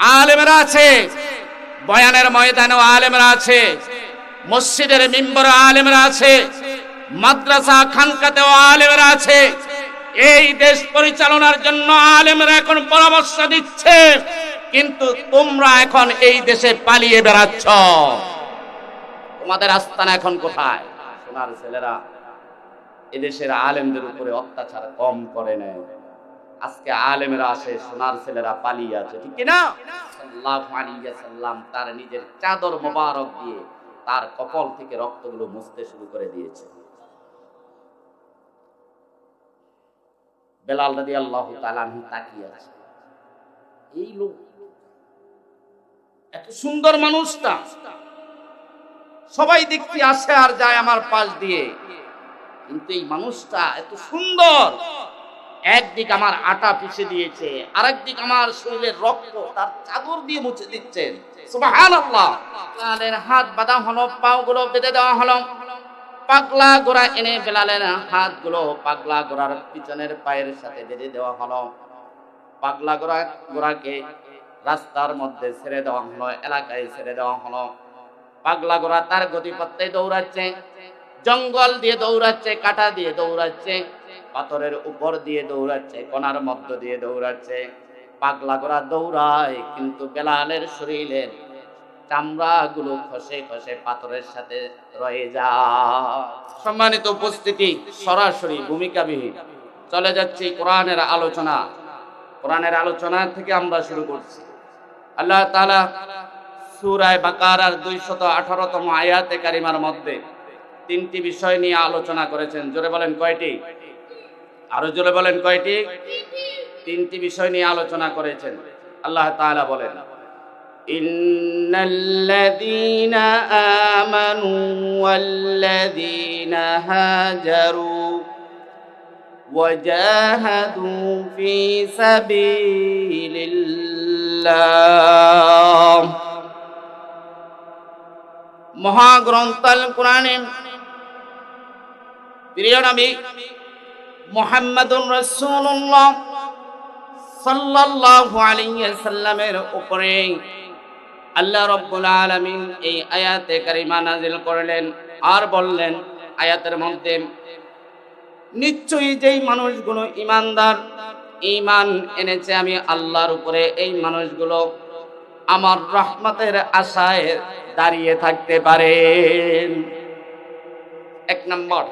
আলেমরা আছে। বয়ানের ময়দানেও আলেমরা আছে। মসজিদের মিম্বর আলেমরা আছে। মাদ্রাসা খানকাতেও আলেমরা আছে। এই দেশ পরিচালনার জন্য আলেমরা এখন পরামর্শ দিচ্ছে। কিন্তু তোমরা এখন এই দেশে পালিয়ে বেড়াচ্ছ। তোমাদের আস্তানা এখন কোথায়? সোনার ছেলেরা, এদেশের আলেমদের উপরে অত্যাচার কম করে নেয়। আজকে আলেমেরা আসে, সোনার ছেলেরা পালিয়ে আছে, ঠিক কি না সাল্লাল্লাহু আলাইহি তার নিজের চাদর মোবারক দিয়ে তার কপাল থেকে রক্তগুলো মুছতে শুরু করে দিয়েছে। বেলাল রাদিয়াল্লাহু তাআলা আনহু তাকিয়ে আছে। এই লোক এত সুন্দর মানুষটা। সবাই দেখতে আসে আর যায় আমার পাশ দিয়ে। কিন্তু এই মানুষটা এত সুন্দর। একদিক আমার আটা পিষে দিয়েছে আরেক দিক আমার শরীরের রক্ত তার চাদর দিয়ে মুছে দিচ্ছেন হাত বাঁধা হলো পাও গুলো বেঁধে দেওয়া হলো। পাগলা গোড়া এনে বেলালের হাতগুলো পাগলা গোড়ার পিছনের পায়ের সাথে বেঁধে দেওয়া হলো। পাগলা গোড়া, গোড়াকে রাস্তার মধ্যে ছেড়ে দেওয়া হলো, এলাকায় ছেড়ে দেওয়া হলো। পাগলা গোড়া তার গতিপথে দৌড়াচ্ছে, জঙ্গল দিয়ে দৌড়াচ্ছে, কাটা দিয়ে দৌড়াচ্ছে। পাথরের উপর দিয়ে দৌড়াচ্ছে, কোনার মধ্য দিয়ে দৌড়াচ্ছে। পাগলা গোড়া দৌড়ায়, কিন্তু বেলালের শরীরের চামড়া গুলো খসে খসে পাথরের সাথে রয়ে যায়। সম্মানিত উপস্থিতি, সরাসরি ভূমিকাবিহীন। চলে যাচ্ছি কোরআনের আলোচনা। কোরআনের আলোচনা থেকে আমরা শুরু করছি। আল্লাহ তাআলা সূরায় বাকারার 218তম আয়াতে কারিমার মধ্যে তিনটি বিষয় নিয়ে আলোচনা করেছেন। জোরে বলেন কয়টি? আরো জোরে বলেন কয়টি তিনটি বিষয় নিয়ে আলোচনা করেছেন আল্লাহ তাআলা বলেন ইন্নাল্লাযীনা আমানু ওয়াল্লাযীনা হাজারু وجاهدوا في سبيل الله মহাগ্রন্থাল কোরআনে প্রিয় নবী মুহাম্মাদুর রাসূলুল্লাহ সাল্লাল্লাহু আলাইহি সাল্লামের উপরে আল্লাহ রাব্বুল আলামিন এই আয়াতে কারিমা নাযিল করলেন আর বললেন আয়াতের মধ্যে, নিশ্চয়ই যেই মানুষগুলো ইমানদার ইমান এনেছে আমি আল্লাহর উপরে এই মানুষগুলো আমার রহমতের আশায় দাঁড়িয়ে থাকতে পারেন। এক নম্বর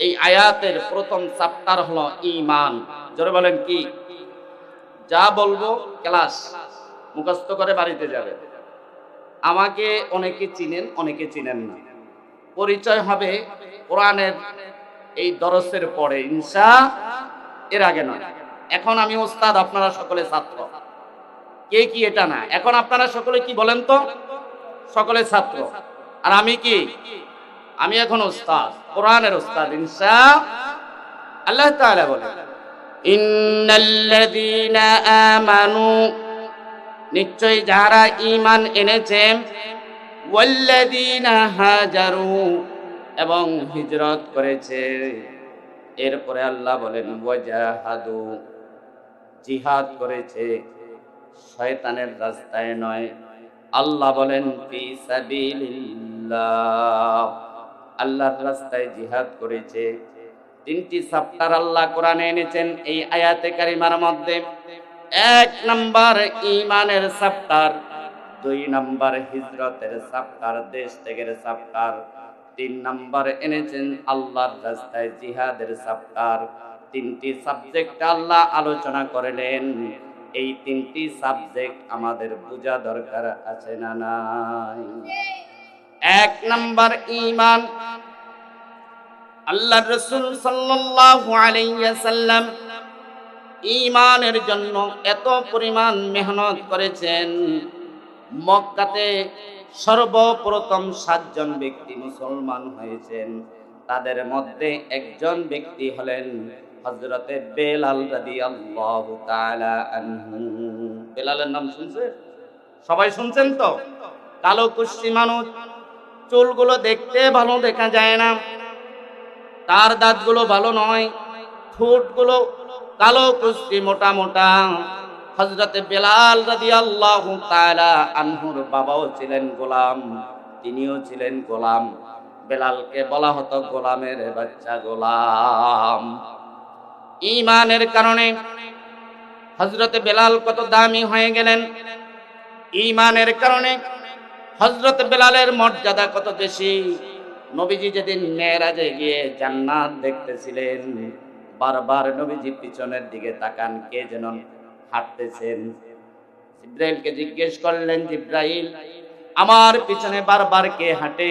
এই আয়াতের প্রথম চাপ্টার হলো ইমান জোরে বলেন কি? যা বলব ক্লাস মুখস্থ করে বাড়িতে যাবে। আমাকে অনেকে চিনেন অনেকে চিনেন না। পরিচয় হবে কোরআনের এই দরসের পরে ইনসা এর আগে নয়। এখন আমি ওস্তাদ, আপনারা সকলে ছাত্র। কে কি এটা না? এখন আপনারা সকলে কি বলেন তো? সকলে ছাত্র। আর আমি কি? আমি এখন ওস্তাদ, কোরআনের ওস্তাদ ইনসা আল্লাহ তাআলা বলে, ইন্নাল্লাযীনা আমানু নিশ্চয় যারা ঈমান এনেছে, ওয়াল্লাযীনা হাজারু এবং হিজরত করেছে। এরপরে আল্লাহ বলেন, ওয়াজাহাদু জিহাদ করেছে। শয়তানের রাস্তায় নয়। আল্লাহ বলেন, ফি সাবিলিল্লাহ আল্লাহর রাস্তায় জিহাদ করেছে। তিনটি সাপ্তার আল্লাহ কোরআনে এনেছেন এই আয়াতে কারিমার মধ্যে। এক নাম্বার ইমানের সাপ্তার দুই নাম্বার হিজরতের সাপ্তার দেশ থেকে সাপ্তার তিন নাম্বার এনেছেন আল্লাহর রাস্তায় জিহাদের সাপ্তার তিনটি সাবজেক্ট আল্লাহ আলোচনা করলেন। এই তিনটি সাবজেক্ট আমাদের বোঝা দরকার আছে না নাই? এক নাম্বার ইমান আল্লাহ রসুল সাল্লাম ইমানের জন্য এত পরিমাণ মেহনত করেছেন। মক্কাতে সর্বপ্রথম সাতজন ব্যক্তি মুসলমান হয়েছেন। তাদের মধ্যে একজন ব্যক্তি হলেন হজরতে বেলাল তাআলা বেলালের নাম শুনছেন? সবাই শুনছেন তো? কালো কুষ্টি মানুষ। চুলগুলো দেখতে ভালো দেখা যায় না। তার দাঁতগুলো ভালো নয়, ঠোঁটগুলো কালো কুষ্টি মোটা মোটা। হজরতে বেলাল রাদি আল্লাহ আনহুর বাবাও ছিলেন গোলাম, তিনিও ছিলেন গোলাম। বেলালকে বলা হতো গোলামের বাচ্চা গোলাম। ইমানের কারণে হজরতে বেলাল কত দামি হয়ে গেলেন। ইমানের কারণে হজরত বেলালের মর্যাদা কত বেশি? নবীজি যেদিন মেয়েরাজে গিয়ে জান্নাত দেখতেছিলেন, বারবার নবীজি পিছনের দিকে তাকান, কে যেন হাঁটতেছেন। জিব্রাইলকে জিজ্ঞেস করলেন, জিব্রাইল, আমার পিছনে বারবার কে হাঁটে?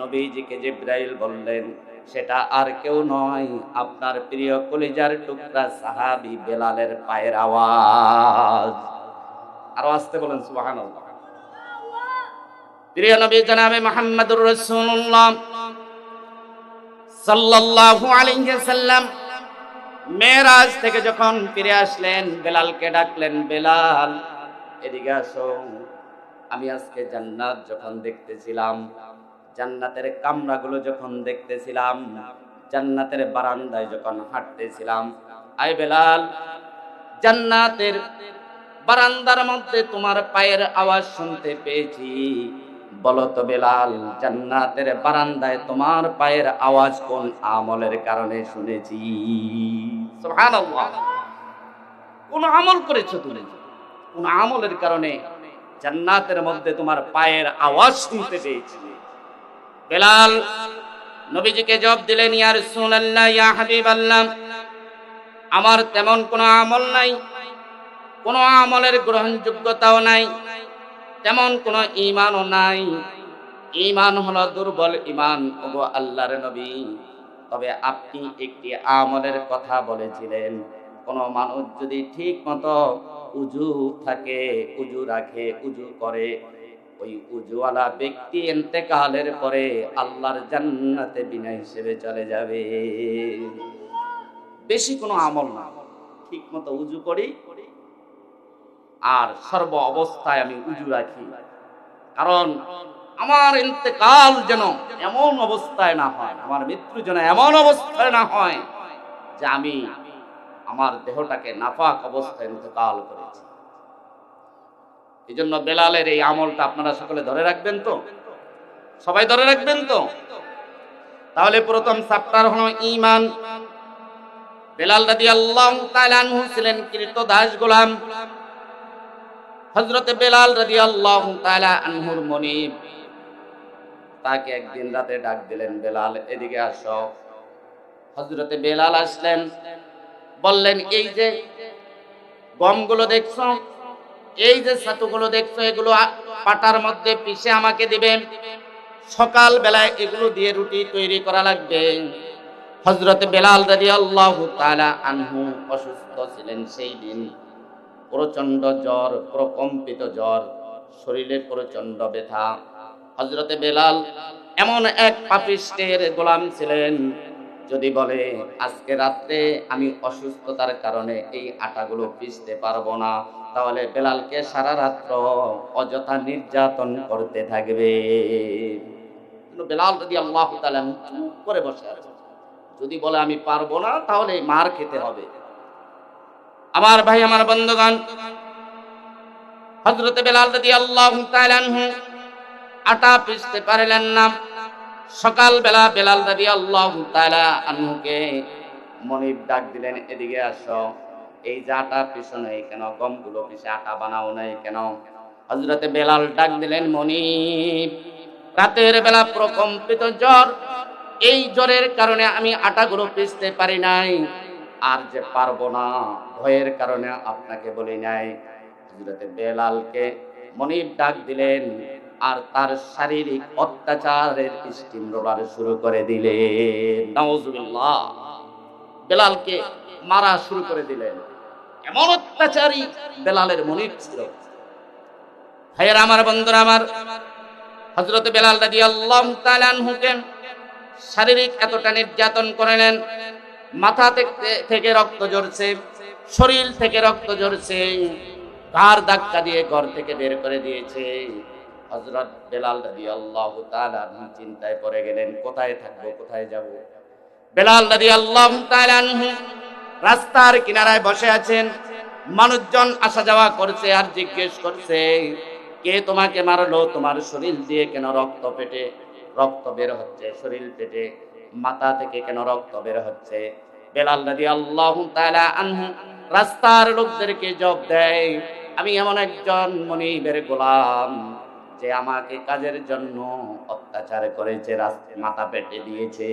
নবীজিকে জিব্রাইল বললেন, সেটা আর কেউ নয়, আপনার প্রিয় কলিজার টুকরা সাহাবি বেলালের পায়ের আওয়াজ। আরও আসতে বলেন, সুবহানাল্লাহ। প্রিয় নবী জনাবে মুহাম্মদুর রাসূলুল্লাহ সাল্লাল্লাহু আলাইহি সাল্লাম মেরাজ থেকে যখন ফিরে আসলেন, বেলালকে ডাকলেন, বেলাল, এদিকে আসো। আমি আজকে জান্নাত যখন দেখতেছিলাম, জান্নাতের কামরাগুলো যখন দেখতেছিলাম, জান্নাতের বারান্দায় যখন হাঁটতেছিলাম আই বেলাল, জান্নাতের বারান্দার মধ্যে তোমার পায়ের আওয়াজ শুনতে পেয়েছি। বলো তো বেলাল, জান্নাতের বারান্দায় তোমার পায়ের আওয়াজ কোন আমলের কারণে শুনেছি? কোন আমল করেছ তুমি? কোন আমলের কারণে জান্নাতের মধ্যে তোমার পায়ের আওয়াজ শুনতে পেয়েছি? বেলাল, নবীজিকে জব দিলেন, ইয়া রাসূলুল্লাহ, ইয়া হাবিবাল্লাহ, আমার তেমন কোনো আমল নাই, কোনো আমলের গ্রহণযোগ্যতাও নাই তেমন কোনো ইমানও নাই। ইমান হলো দুর্বল ইমান ওগো আল্লাহর নবী। তবে আপনি একটি আমলের কথা বলেছিলেন, কোনো মানুষ যদি ঠিক মতো উজু থাকে, উজু রাখে, উজু করে, ওই উজুওয়ালা ব্যক্তি এতেকালের পরে আল্লাহর জান্নাতে বিনা হিসেবে চলে যাবে। বেশি কোনো আমল না। ঠিক মতো উজু করি আর সর্ব অবস্থায় আমি উজু রাখি। কারণ আমার ইন্তেকাল যেন এমন অবস্থায় না হয়, আমার মৃত্যু যেন এমন অবস্থায় না হয় যে আমি আমার দেহটাকে নাপাক অবস্থায় ইন্তেকাল করেছি। এই জন্য বেলালের এই আমলটা আপনারা সকলে ধরে রাখবেন তো? সবাই ধরে রাখবেন তো? তাহলে প্রথম চাপ্টার হলো ইমান বেলাল রাদি আল্লাহ ছিলেন কৃত দাস গোলাম। হজরতে বেলাল রাদি আল্লাহ আনহুর মনিব। তাকে একদিন রাতে ডাক দিলেন, বেলাল, এদিকে আসো। হজরতে বেলাল আসলেন, বললেন, এই যে গমগুলো দেখছ, এই যে ছাতুগুলো দেখছ, এগুলো পাটার মধ্যে পিষে আমাকে দিবেন সকাল বেলায় এগুলো দিয়ে রুটি তৈরি করা লাগবে। হজরতে বেলাল রাজি আল্লাহ আনহু অসুস্থ ছিলেন সেই দিন। প্রচণ্ড জ্বর, প্রকম্পিত জ্বর, শরীরে প্রচণ্ড ব্যথা। হজরতে বেলাল এমন এক পাপিষ্টের গোলাম ছিলেন, যদি বলে, আজকে রাত্রে আমি অসুস্থতার কারণে এই আটাগুলো পিষতে পারব না, তাহলে বেলালকে সারা রাত্র অযথা নির্যাতন করতে থাকবে। বেলাল যদি আল্লাহ করে বসে আছে। যদি বলে, আমি পারব না, তাহলে মার খেতে হবে। আমার ভাই, আমার বন্ধুগণ হজরতে বেলাল যদি আল্লাহ আটা পিষতে পারলেন না। সকালবেলা বেলাল দাদি আল্লাহ আনহুকে মনিব ডাক দিলেন, এদিকে আসো। এই যে আটা পিছু নাই কেন? গমগুলো পিছে আটা বানাও নাই কেন? হজরতে বেলাল ডাক দিলেন, মনিব, রাতের বেলা প্রকম্পিত জ্বর। এই জ্বরের কারণে আমি আটাগুলো পিষতে পারি নাই। আর যে পারব না, ভয়ের কারণে আপনাকে বলি নাই। বেলালকে মনির ডাক দিলেন আর তার শারীরিক অত্যাচারের স্টিম রোলার শুরু করে দিলেন। বেলালকে মারা শুরু করে দিলেন। এমন অত্যাচারী বেলালের মনির ছিল। ভাইয়ের আমার, বন্ধুরা আমার হজরত বেলাল রাজি আল্লাহ শারীরিক এতটা নির্যাতন করলেন মাথা থেকে- রক্ত ঝরছে, শরীর থেকে রক্ত ঝরছে, ঘাড় ধাক্কা দিয়ে ঘর থেকে বের করে দিয়েছে। হজরত বেলাল রাজি আল্লাহ চিন্তায় পড়ে গেলেন, কোথায় থাকব, কোথায় যাব? বেলাল রাজি আল্লাহ রাস্তার কিনারায় বসে আছেন, মানুষজন আসা যাওয়া করছে আর জিজ্ঞেস করছে, কে তোমাকে মারলো? তোমার শরীর দিয়ে কেন রক্ত পেটে রক্ত বের হচ্ছে, শরীর পেটে মাথা থেকে কেন রক্ত বের হচ্ছে? বেলাল নদী আল্লাহ রাস্তার লোকদেরকে জব দেয়, আমি এমন একজন মনিবের গোলাম যে আমাকে কাজের জন্য অত্যাচার করেছে, রাস্তায় মাথা পেটে দিয়েছে।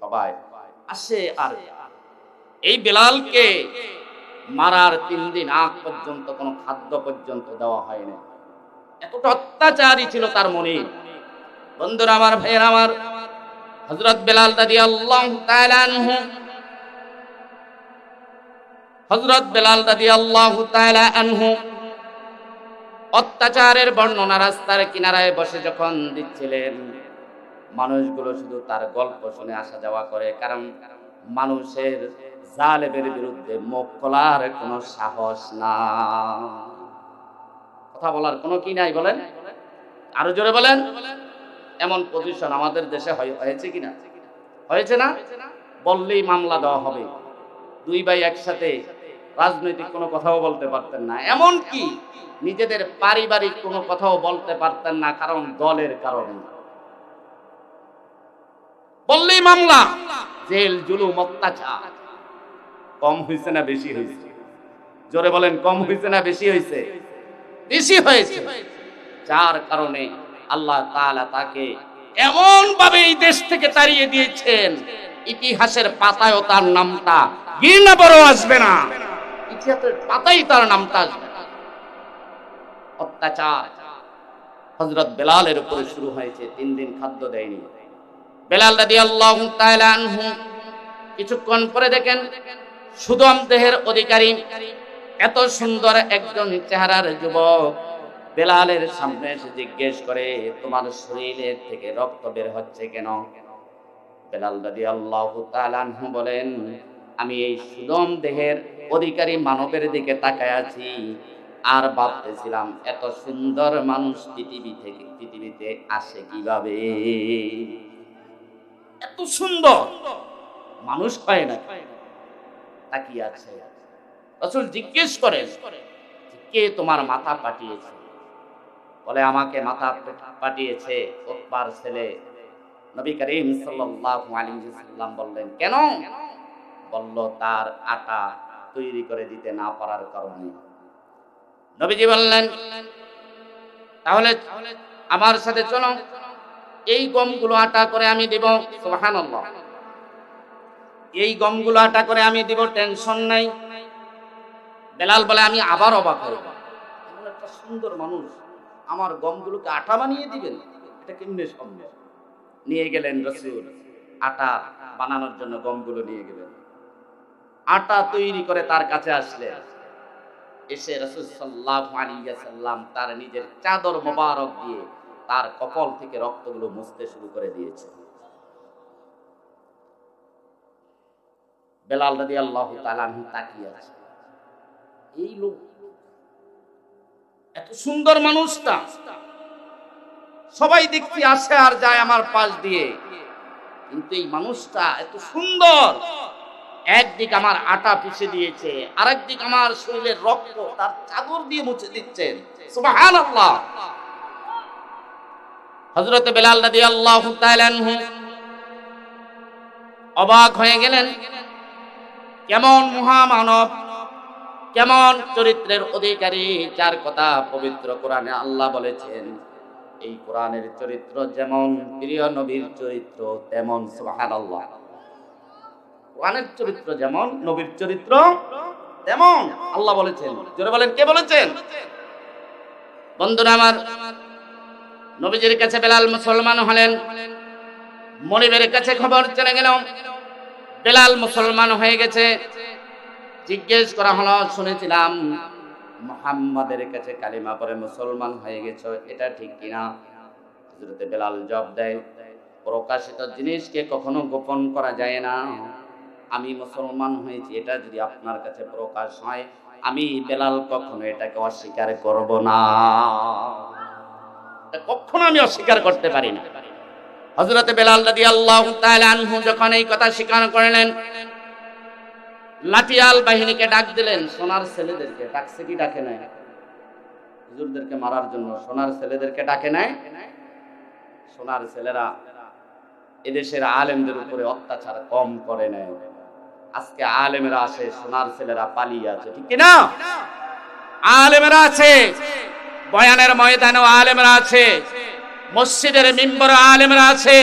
সবাই আসে আর এই বেলালকে মারার তিন দিন আগ পর্যন্ত, কোনো খাদ্য পর্যন্ত দেওয়া হয়নি। এতটা অত্যাচারী ছিল তার মনে বন্ধুরা, আমার ভাইয়ের, আমার হজরত বেলাল দাদি আল্লাহ হজরত বেলাল দাদি আল্লাহ আনহু। অত্যাচারের বর্ণনা রাস্তার কিনারায় বসে যখন দিচ্ছিলেন, মানুষগুলো শুধু তার গল্প শুনে আসা যাওয়া করে, কারণ মানুষের জালেবের বিরুদ্ধে মুখ খোলার কোনো সাহস না। কথা বলার কোনো কি নাই বলেন? আরও জোরে বলেন? এমন পজিশন আমাদের দেশে হয়- হয়েছে কিনা? হয়েছে না? বললেই মামলা দেওয়া হবে। দুই ভাই একসাথে রাজনৈতিক কোনো কথাও বলতে পারতেন না। এমন কি? নিজেদের পারিবারিক কোনো কথাও বলতে পারতেন না, কারণ দলের কারণে। বললেই মামলা, জেল, জুলুম, অত্যাচার। কম হয়েছে না বেশি হয়েছে জোরে বলেন, কম হয়েছে না বেশি হয়েছে বেশি হয়েছে। যার কারণে আল্লাহ তাআলা তাকে এমন ভাবে এই দেশ থেকে তাড়িয়ে দিয়েছেন। ইতিহাসের পাতায়ও তার নামটা গিনা বড় আসবে না। ইতিহাসের পাতাই তার নামটা আসবে। অত্যাচার হজরত বেলালের উপরে শুরু হয়েছে, তিন দিন খাদ্য দেয়নি। বেলাল রাদি আল্লাহ আনহু কিছুক্ষণ পরে দেখেন সুদম দেহের অধিকারী, এত সুন্দর একজন চেহারার যুবক। বেলালের সামনে এসে জিজ্ঞেস করে, তোমার শরীরের থেকে রক্ত বের হচ্ছে কেন? বেলাল দাদি আল্লাহ আনহু বলেন, আমি এই সুদম দেহের অধিকারী মানবের দিকে তাকায় আছি আর ভাবতেছিলাম, এত সুন্দর মানুষ পৃথিবী থেকে, পৃথিবীতে আসে কীভাবে? এত সুন্দর? মানুষ পায় না তাকিয়ে আছে। রসুল জিজ্ঞেস করে কে তোমার মাথা পাঠিয়েছে? বলে, আমাকে মাথা পাঠিয়েছে ওতবার ছেলে। নবী করিম সাল্লাল্লাহু আলাইহি সাল্লাম বললেন, কেন? বলল, তার আটা তৈরি করে দিতে না পারার কারণে। নবীজি বললেন, তাহলে আমার সাথে চলো, এই গমগুলো আটা করে আমি দিব। সুবহানাল্লাহ। এই গমগুলো আটা করে আমি দিব, টেনশন নাই। বেলাল বলে, আমি আবার অবাক হই। একটা সুন্দর মানুষ। আমার গমগুলোকে আটা বানিয়ে দিবেন? এটা কেমনে সম্ভব? নিয়ে গেলেন রসুল। আটা বানানোর জন্য গমগুলো নিয়ে গেলেন। আটা তৈরি করে তার কাছে আসলেন। এসে রসুল সাল্লাহ সাল্লাম তার নিজের চাদর মোবারক দিয়ে তার কপাল থেকে রক্তগুলো মুছতে শুরু করে দিয়েছে বেলাল রাদি আল্লাহ তাকিয়ে আছে। এই লোক এত সুন্দর মানুষটা। সবাই দেখছি আসে আর যায় আমার পাশ দিয়ে। কিন্তু এই মানুষটা এত সুন্দর। একদিক আমার আটা পিষে দিয়েছে আরেক দিক আমার শরীরের রক্ত তার চাদর দিয়ে মুছে দিচ্ছেন হযরত বেলাল তাআলা আনহু অবাক হয়ে গেলেন। কেমন মহামানব। কেমন চরিত্রের অধিকারী যার কথা পবিত্র কোরআনে আল্লাহ বলেছেন? এই কোরআনের চরিত্র যেমন প্রিয় নবীর চরিত্র, তেমন সোহান আল্লাহ কোরআনের চরিত্র যেমন নবীর চরিত্র, তেমন আল্লাহ বলেছেন। জোরে বলেন, কে বলেছেন? বন্ধুরা আমার, নবীজির কাছে বেলাল মুসলমান হলেন, মনিবের কাছে খবর চলে গেল বেলাল মুসলমান হয়ে গেছে। জিজ্ঞেস করা হলো, শুনেছিলাম মোহাম্মদের কাছে কালিমা পরে মুসলমান হয়ে গেছো, এটা ঠিক কিনা? হজরতে বেলাল জব দেয়, প্রকাশিত জিনিসকে কখনো গোপন করা যায় না। আমি মুসলমান হয়েছি, এটা যদি আপনার কাছে প্রকাশ হয়, আমি বেলাল কখনো এটাকে অস্বীকার করব না। কখনো আমি অস্বীকার করতে পারি না। হযরতে বেলাল তাআলা আনহু যখন এই কথা স্বীকার করলেন লাঠিয়াল বাহিনীকে ডাক দিলেন, সোনার ছেলেদেরকে। ডাকছে কি ডাকে নাই? হুজুরদেরকে মারার জন্য। সোনার ছেলেদেরকে ডাকে নাই? সোনার ছেলেরা এদেশের আলেমদের উপরে অত্যাচার কম করে নেয়। আজকে আলেমেরা আছে সোনার ছেলেরা পালিয়ে আছে। ঠিক না আলেমেরা আছে, বয়ানের ময়দানেও আলেমেরা আছে, মসজিদের মিম্বরে আলেমেরা আছে,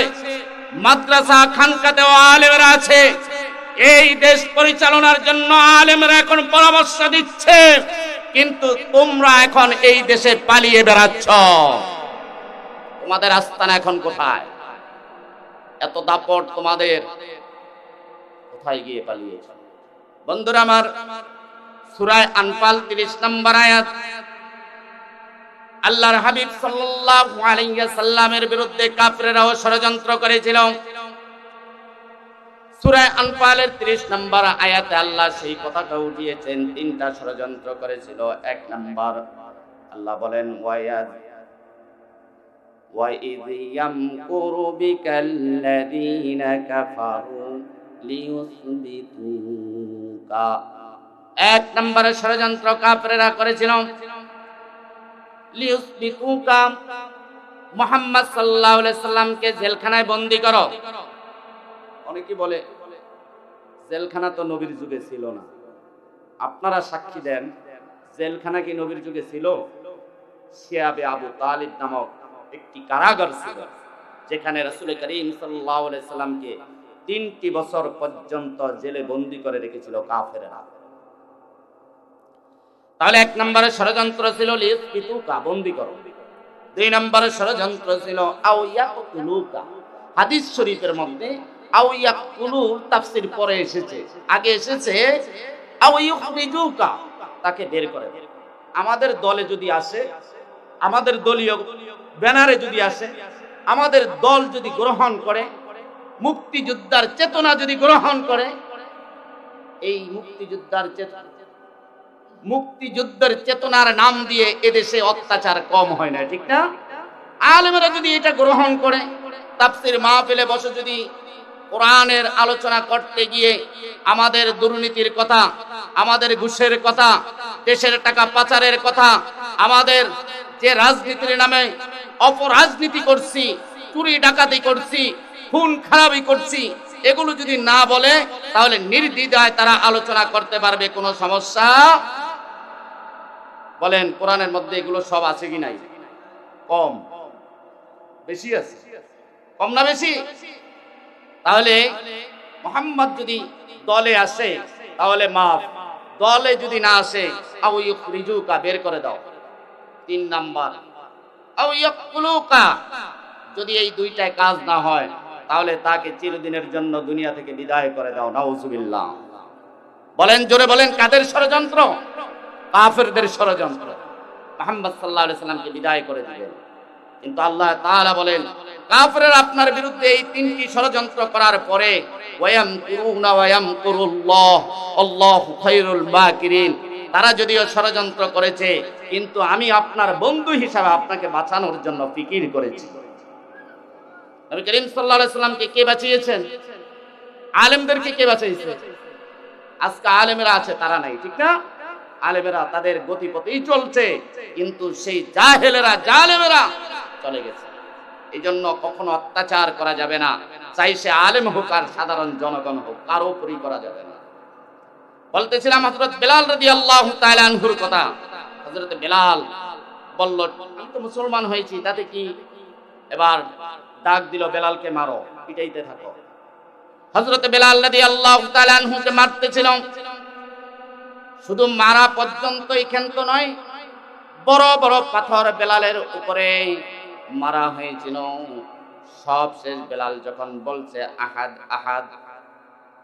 মাদ্রাসা খানকাতেও আলেমেরা আছে এই দেশ পরিচালনার জন্য আলেমরা এখন পরামর্শ দিচ্ছে, কিন্তু তোমরা এখন এই দেশে পালিয়ে বেড়াচ্ছ। তোমাদের আস্তানা এখন কোথায়? এত দাপট তোমাদের কোথায় গিয়ে পালিয়েছ? বন্ধুরা আমার, সুরায় আনপাল তিরিশ নম্বর আয়াত, আল্লাহর হাবিব সাল্লাল্লাহু আলাইহি সাল্লামের বিরুদ্ধে কাফেররাও ষড়যন্ত্র করেছিল। সূরায় আনফালের 30 নম্বর আয়াতে আল্লাহ সেই কথাটা উঠিয়েছেন তিনটা ষড়যন্ত্র করেছিল এক নম্বর আল্লাহ বলেন ওয়ায়াদ وَإِذْ يَمْكُرُ بِكَ الَّذِينَ كَفَرُوا لِيُثْبِتُوكَ এক নম্বরে ষড়যন্ত্র কাফেররা করেছিল লিউসবিতুকা মুহাম্মদ সাল্লাল্লাহু আলাইহি সাল্লামকে জেলখানায় বন্দী করো অনেকে বলে, জেলখানা তো নবীর যুগে ছিল না। আপনারা সাক্ষী দেন, জেলখানা কি নবীর যুগে ছিল? শিয়াবে আবু তালিব নামক একটি কারাগার ছিল, যেখানে রাসূল করিম সাল্লামকে তিনটি বছর পর্যন্ত জেলে বন্দি করে রেখেছিল কাফেররা। তাহলে এক নম্বরে ষড়যন্ত্র ছিল বন্দী করো। দুই নম্বরে ষড়যন্ত্র ছিল আউয়াকুলুকা হাদিস শরীফের মধ্যে আউয়াকুলু তাফসীর পরে এসেছে। আগে এসেছে, আউয়ুখরিজুকা, তাকে বের করে। আমাদের দলে যদি আসে, আমাদের দলীয় ব্যানারে যদি আসে, আমাদের দল যদি গ্রহণ করে, মুক্তিযোদ্ধার চেতনা যদি গ্রহণ করে, এই মুক্তিযোদ্ধার চেতনা মুক্তিযুদ্ধের চেতনার নাম দিয়ে এদেশে অত্যাচার কম হয় না, ঠিক না? আলেমেরা যদি এটা গ্রহণ করে, তাফসির মাহফিলে বসে যদি কোরআনের আলোচনা করতে গিয়ে আমাদের দুর্নীতির কথা, আমাদের ঘুষের কথা, দেশের টাকা পাচারের কথা, আমাদের যে রাজনীতির নামে অপরাজনীতি করছি, চুরি ডাকাতি করছি, খুন খারাপি করছি, এগুলো যদি না বলে, তাহলে নির্দ্বিধায় তারা আলোচনা করতে পারবে, কোনো সমস্যা? বলেন, কোরআনের মধ্যে এগুলো সব আছে কি নাই? কম। বেশি আছে? কম না বেশি? তাহলে মোহাম্মদ যদি দলে আসে, তাহলে মাফ। দলে যদি না আসে আউ ইউখরিজুকা বের করে দাও। তিন নাম্বার যদি এই দুইটায় কাজ না হয়, তাহলে তাকে চিরদিনের জন্য দুনিয়া থেকে বিদায় করে দাও, নাউজুবিল্লাহ। বলেন, জোরে বলেন, কাদের ষড়যন্ত্র? কাফেরদের ষড়যন্ত্র। মোহাম্মদ সাল্লাহ সাল্লামকে বিদায় করে দিলেন। কিন্তু আল্লাহ তাআলা বলেন কাফেররা আপনার বিরুদ্ধে এই তিনটি ষড়যন্ত্র করার পরে তারা যদিও ষড়যন্ত্র করেছে, কিন্তু আমি আপনার বন্ধু হিসাবে আপনাকে বাঁচানোর জন্য ফিকির করেছি। নবী করিম আলাইহি কে বাঁচিয়েছেন? আলেমদেরকে কে বাঁচাইছে আজকে আলেমেরা আছে, তারা নাই, ঠিক না? আলেমেরা তাদের গতিপথেই চলছে, কিন্তু সেই জাহেলেরা, জালেমেরা চলে গেছে। এই জন্য কখনো অত্যাচার করা যাবে না। চাই সে আলেম হোক আর সাধারণ জনগণ হোক, কারও উপরই করা যাবে না। বলতেছিলাম হজরত বেলাল রাদি আল্লাহ আনহুর কথা। হজরত বেলাল বলল, আমি তো মুসলমান হয়েছি, তাতে কি? এবার ডাক দিল, বেলালকে মারো, পিটাইতে থাকো। হজরত বেলাল রাদি আল্লাহ আনহুকে মারতেছিল। শুধু মারা পর্যন্তই ক্ষান্ত নয়, বড় বড় পাথর বেলালের উপরে মারা হয়েছিল। সব শেষ বেলাল যখন বলছে, আহাদ আহাদ,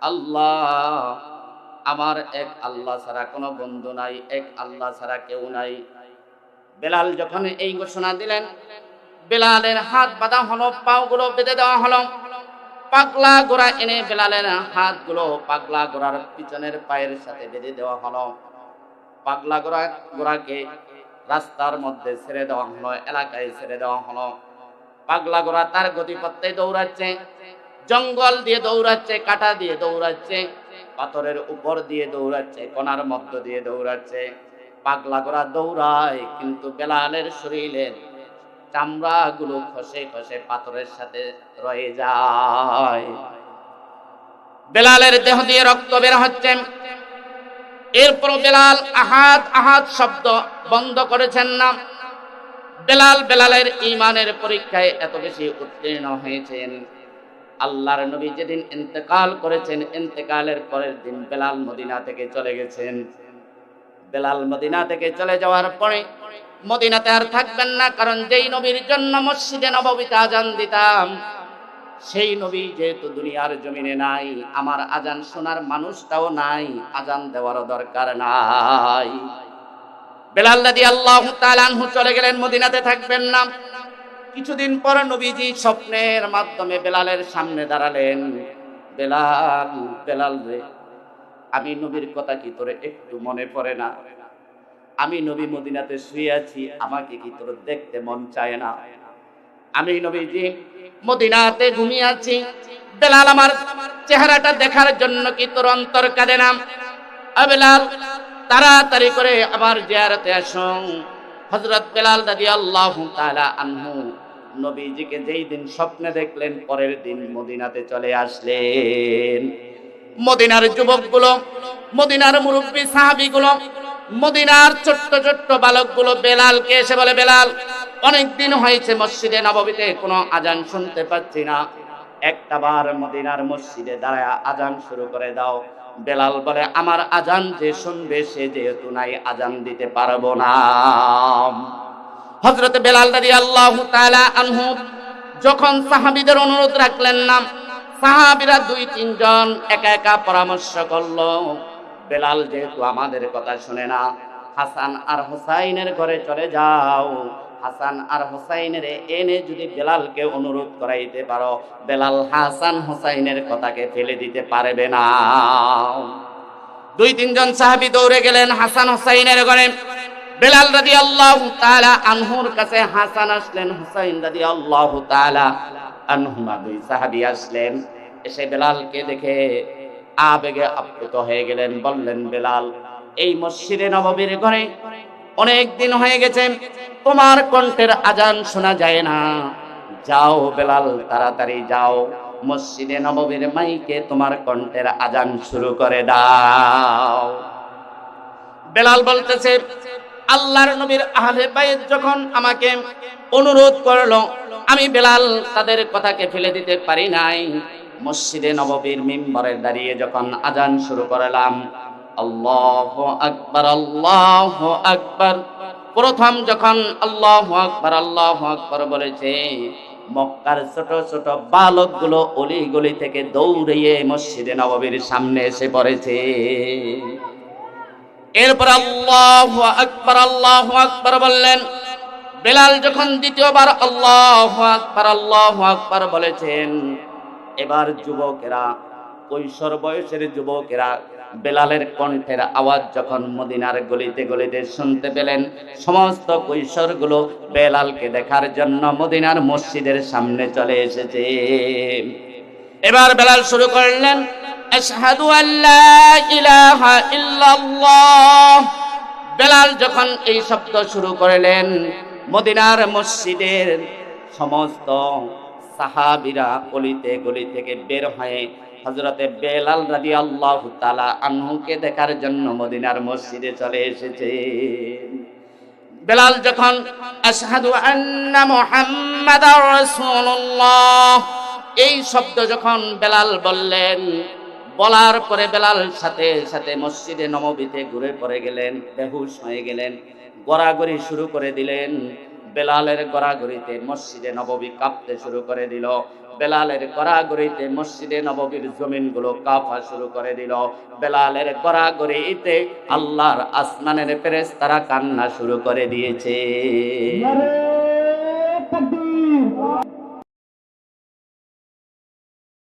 আল্লাহ, আমার এক আল্লাহ ছাড়া কোনো বন্ধু নাই, এক আল্লাহ ছাড়া কেউ নাই। বেলাল যখন এই ঘোষণা দিলেন, বেলালের হাত বাঁধা হলো, পাগুলো বেঁধে দেওয়া হলো। পাগলা গোড়া এনে বেলালের হাতগুলো পাগলা গোড়ার পিছনের পায়ের সাথে বেঁধে দেওয়া হলো। পাগলা গোড়া গোড়াকে রাস্তার মধ্যে ছেড়ে দেওয়া হলো, এলাকায় ছেড়ে দেওয়া হলো। পাগলা গোড়া তার গতিপথে দৌড়াচ্ছে, জঙ্গল দিয়ে দৌড়াচ্ছে, কাটা দিয়ে দৌড়াচ্ছে, পাথরের উপর দিয়ে দৌড়াচ্ছে, কোনার মধ্য দিয়ে দৌড়াচ্ছে। পাগলা করা দৌড়ায়, কিন্তু বেলালের শরীরের চামড়াগুলো খসে খসে পাথরের সাথে রয়ে যায়। বেলালের দেহ দিয়ে রক্ত বের হচ্ছে। এরপর বেলাল আহাত আহাত শব্দ বন্ধ করেছেন না। বেলাল বেলালের ইমানের পরীক্ষায় এত বেশি উত্তীর্ণ হয়েছেন। আল্লাহর নবী যেদিন ইন্তেকাল করেছেন, ইন্তেকালের পরের দিন বেলাল মদিনা থেকে চলে গেছেন। বেলাল মদিনা থেকে চলে যাওয়ার পরে মদিনাতে আর থাকবেন না, কারণ যেই নবীর জন্য মসজিদে নববীতে আজান দিতাম, সেই নবী যেহেতু দুনিয়ার জমিনে নাই, আমার আজান শোনার মানুষটাও নাই, আজান দেওয়ারও দরকার নাই। বেলাল দাদি আল্লাহ তালানহু চলে গেলেন, মদিনাতে থাকবেন না। কিছুদিন পর নবীজি স্বপ্নের মাধ্যমে বেলালের সামনে দাঁড়ালেন। বেলাল বেলাল রে, আমি নবীর কথা কি তোরে একটু মনে পড়ে না? আমি নবী মদিনাতে শুয়ে আছি, আমাকে কি তোর দেখতে মন চায় না? আমি নবীজি মদিনাতে ঘুমিয়ে আছি। বেলাল আমার চেহারাটা দেখার জন্য কি তোর অন্তর কাঁদে না? বেলাল তাড়াতাড়ি করে আবার জিয়ারতে আসুন। হজরত বেলাল রাদিয়াল্লাহু তাআলা আনহু নবীজিকে যেই দিন স্বপ্নে দেখলেন, পরের দিন মদিনাতে চলে আসলেন। মদিনার যুবকগুলো, মদিনার মুরব্বী সাহাবীগুলো, মদিনার ছোট্ট ছোট্ট বালকগুলো বেলালকে এসে বলে, বেলাল, অনেক দিন হয়েছে মসজিদে নববীতে কোনো আজান শুনতে পাচ্ছি না। একটা বার মদিনার মসজিদে দাঁড়ায় আজান শুরু করে দাও। বেলাল বলে, আমার আজান যে শুনবে, সে যেহেতু নাই, আজান দিতে পারব না। হজরত বেলাল দাদি আল্লাহ আনহু যখন সাহাবিদের অনুরোধ রাখলেন না, সাহাবিরা দুই, তিনজন একা একা পরামর্শ করল, বেলাল, যেহেতু আমাদের কথা শুনে না, হাসান আর হুসাইনের ঘরে চলে যাও। হাসান আর হোসাইনের এনে যদি বেলালকে অনুরোধ করাইতে পারো, বেলাল হাসান হোসাইনের কথাকে ফেলে দিতে পারবে না। দুই তিনজন সাহাবি দৌড়ে গেলেন হাসান হুসাইনের ঘরে। বেলাল রাদি আল্লাহ আনহুর কাছে হাসান আসলেন, হুসাইন রাদি আল্লাহ আনহুমা দুই সাহাবি আসলেন। এসে বেলালকে দেখে আবেগে আপ্লুত হয়ে গেলেন, বললেন, বেলাল, এই মসজিদে নববীর ঘরে অনেক দিন হয়ে গেছে তোমার কণ্ঠের আজান শোনা যায় না। যাও বেলাল, তাড়াতাড়ি যাও। মসজিদে নববীর মাইকে তোমার কণ্ঠের আজান শুরু করে দাও। বেলাল বলতেছে, আল্লাহর নবীর আহলে বাইত যখন আমাকে অনুরোধ করল, আমি বেলাল তাদের কথাকে ফেলে দিতে পারি নাই। মসজিদে নববীর মিম্বরে দাঁড়িয়ে যখন আজান শুরু করলাম, আল্লাহ আকবার আল্লাহ আকবার। প্রথম যখন আল্লাহ আকবার আল্লাহ আকবার বলেছে, মক্কার ছোট ছোট বালকগুলো অলি গলি থেকে দৌড়িয়ে মসজিদে নববীর সামনে এসে পড়েছে। এরপর আল্লাহ আকবার আল্লাহ আকবার বললেন, বেলাল যখন দ্বিতীয়বার আল্লাহ আকবার আল্লাহ আকবার বলেছেন, এবার যুবকেরা, কৈশোর বয়সের যুবকেরা বেলালের কণ্ঠের আওয়াজ যখন মদিনার গলিতে গলিতে শুনতে পেলেন, সমস্ত কৈশোরগুলো বেলালকে দেখার জন্য মদিনার মসজিদের সামনে চলে এসেছে। এবার বেলাল শুরু করলেন ইলাহা বেলাল যখন এই শব্দ শুরু করলেন, মদিনার মসজিদের সমস্ত সাহাবিরা গলিতে গলি থেকে বের হয়ে হজরতে বেলাল রাদি আল্লাহ তালা আনহুকে দেখার জন্য মদিনার মসজিদে চলে এসেছে। বেলাল যখন আশহাদু আন্না রাসূলুল্লাহ, এই শব্দ যখন বেলাল বললেন, বলার পরে বেলাল সাথে সাথে মসজিদে নববীতে ঘুরে পড়ে গেলেন, বেহুশ হয়ে গেলেন, গড়াগড়ি শুরু করে দিলেন। বেলালের গড়াগড়িতে মসজিদে নববী কাঁপতে শুরু করে দিল। বেলালের গড়াগড়িতে মসজিদে নববীর জমিনগুলো কাঁপা শুরু করে দিল। বেলালের গড়াগড়িতে আল্লাহর আসমানের ফেরেশতারা কান্না শুরু করে দিয়েছে।